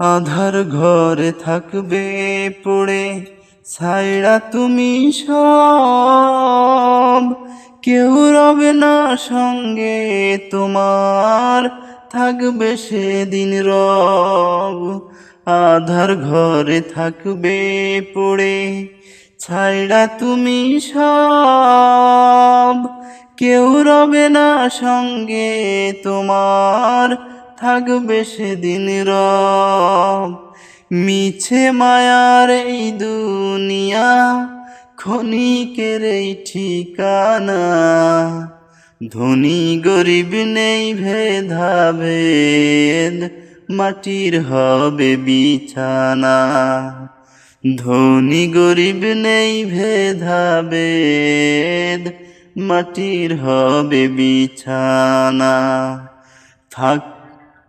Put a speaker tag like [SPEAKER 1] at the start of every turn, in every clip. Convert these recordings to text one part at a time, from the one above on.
[SPEAKER 1] আধার ঘরে থাকবে পড়ে, ছাইড়া তুমি সব। কেউ রবে না সঙ্গে তোমার, থাকবে সেদিন রব। আধার ঘরে থাকবে পড়ে, ছাইড়া তুমি সব। কেউ রবে না সঙ্গে তোমার থাকবে সেদিন রব। মিছে মায়ার এই দুনিয়া, ক্ষণিকের এই ঠিকানা। ধনী গরিব নেই ভেদাভেদ, মাটির হবে বিছানা। ধনী গরিব নেই ভেদাভেদ, মাটির হবে বিছানা। থাক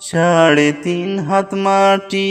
[SPEAKER 1] সাড়ে তিন হাত মাটি।